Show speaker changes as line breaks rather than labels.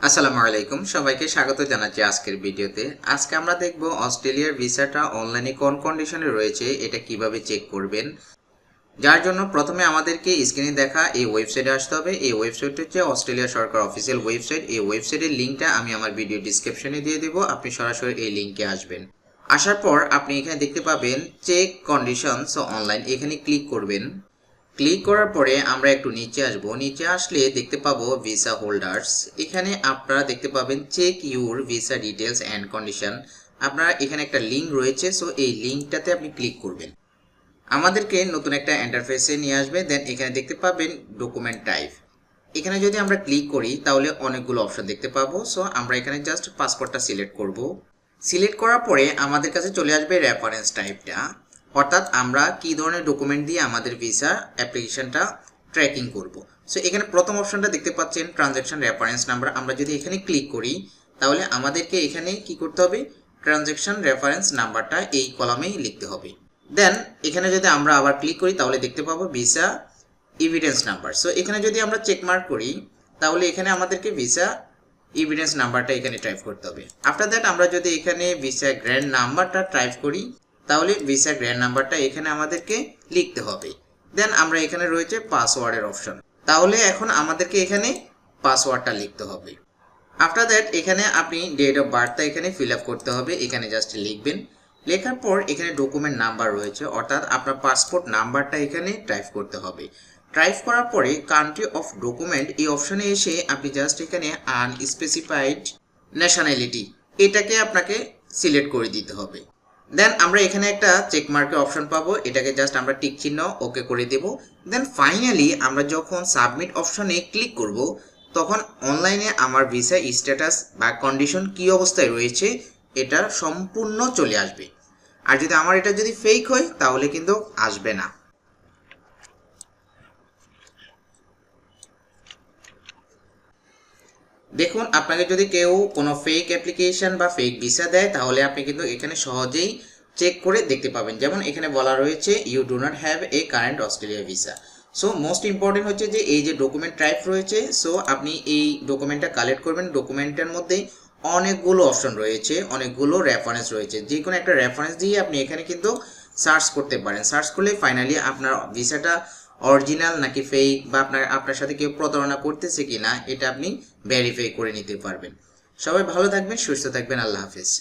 আসসালামু আলাইকুম। সবাইকে স্বাগত জানাচ্ছি আজকের ভিডিওতে। আজকে আমরা দেখব অস্ট্রেলিয়ার ভিসাটা অনলাইনে কোন কন্ডিশনে রয়েছে, এটা কীভাবে চেক করবেন। যার জন্য প্রথমে আমাদেরকে স্ক্রিনে দেখা এই ওয়েবসাইটে আসতে হবে। এই ওয়েবসাইট হচ্ছে অস্ট্রেলিয়া সরকার অফিসিয়াল ওয়েবসাইট। এই ওয়েবসাইটের লিঙ্কটা আমি আমার ভিডিও ডিসক্রিপশনে দিয়ে দেব। আপনি সরাসরি এই লিঙ্কে আসবেন। আসার পর আপনি এখানে দেখতে পাবেন চেক কন্ডিশনস অনলাইন। এখানে ক্লিক করবেন। ক্লিক করার পরে আমরা একটু নিচে আসব। নিচে আসলে দেখতে পাবো ভিসা হোল্ডার্স এখানে আপনারা দেখতে পাবেন check your visa details and condition আপনারা এখানে একটা লিঙ্ক রয়েছে সো এই লিঙ্কটাতে আপনি ক্লিক করবেন। আমাদেরকে নতুন একটা ইন্টারফেসে নিয়ে আসবে দেন এখানে দেখতে পাবেন ডকুমেন্ট টাইপ এখানে যদি আমরা ক্লিক করি, তাহলে অনেকগুলো অপশন দেখতে পাবো। সো আমরা এখানে জাস্ট পাসপোর্টটা সিলেক্ট করব। সিলেক্ট করার পরে আমাদের কাছে চলে আসবে রেফারেন্স টাইপটা অর্থাৎ আমরা কি ধরনের ডকুমেন্ট দিয়ে আমাদের ভিসা অ্যাপ্লিকেশনটা ট্র্যাকিং করব? সো এখানে প্রথম অপশনটা দেখতে পাচ্ছেন ট্রানজ্যাকশন রেফারেন্স নাম্বার আমরা যদি এখানে ক্লিক করি, তাহলে আমাদেরকে এখানে কি করতে হবে? ট্রানজ্যাকশন রেফারেন্স নাম্বারটা এই কলামেই লিখতে হবে। দেন এখানে যদি আমরা আবার ক্লিক করি, তাহলে দেখতে পাবো ভিসা ইভিডেন্স নাম্বার সো এখানে যদি আমরা চেক মার্ক করি, তাহলে এখানে আমাদেরকে ভিসা ইভিডেন্স নাম্বারটা এখানে টাইপ করতে হবে। আফটার দ্যাট আমরা যদি এখানে ভিসা গ্র্যান্ড নাম্বারটা টাইপ করি তাহলে ভিসা গ্র্যান্ড নাম্বারটা এখানে আমাদেরকে লিখতে হবে। দেন আমরা এখানে রয়েছে পাসওয়ার্ডের অপশন। তাহলে এখন আমাদেরকে এখানে পাসওয়ার্ডটা লিখতে হবে। আফটার দ্যাট এখানে আপনি ডেট অফ বার্থটা এখানে ফিল আপ করতে হবে। এখানে জাস্ট লিখবেন। লেখার পর এখানে ডকুমেন্ট নাম্বার রয়েছে, অর্থাৎ আপনার পাসপোর্ট নাম্বারটা এখানে টাইপ করতে হবে। টাইপ করার পরে কান্ট্রি অফ ডকুমেন্ট এই অপশনে এসে আপনি জাস্ট এখানে আনস্পেসিফাইড ন্যাশনালিটি এটাকে আপনাকে সিলেক্ট করে দিতে হবে। দেন আমরা এখানে একটা চেক মার্কের অপশন পাবো। এটাকে জাস্ট আমরা টিক চিহ্ন ওকে করে দেব। দেন ফাইনালি আমরা যখন সাবমিট অপশনে ক্লিক করব, তখন অনলাইনে আমার ভিসা স্ট্যাটাস বা কন্ডিশন কি অবস্থায় রয়েছে এটা সম্পূর্ণ চলে আসবে। আর যদি আমার এটা যদি ফেক হয়, তাহলে কিন্তু আসবে না। দেখুন, আপনাকে যদি কেউ কোনো ফেক অ্যাপ্লিকেশন বা ফেক ভিসা দেয়, তাহলে আপনি কিন্তু এখানে সহজেই চেক করে দেখতে পাবেন। যেমন এখানে বলা রয়েছে you do not have a current Australia visa so most important হচ্ছে যে, এই যে ডকুমেন্ট টাইপ রয়েছে সো আপনি এই ডকুমেন্টটা কালেক্ট করবেন। ডকুমেন্টের মধ্যে অনেকগুলো অপশন রয়েছে, অনেকগুলো রেফারেন্স রয়েছে। যে কোনো একটা রেফারেন্স দিয়ে আপনি এখানে কিন্তু সার্চ করতে পারেন। সার্চ করলে ফাইনালি আপনার ভিসাটা অরিজিনাল নাকি ফেক বা আপনার আপনার সাথে কেউ প্রতারণা করতেছে কিনা, এটা আপনি ভেরিফাই করে নিতে পারবেন। সবাই ভালো থাকবেন, সুস্থ থাকবেন, আল্লাহ হাফেজ।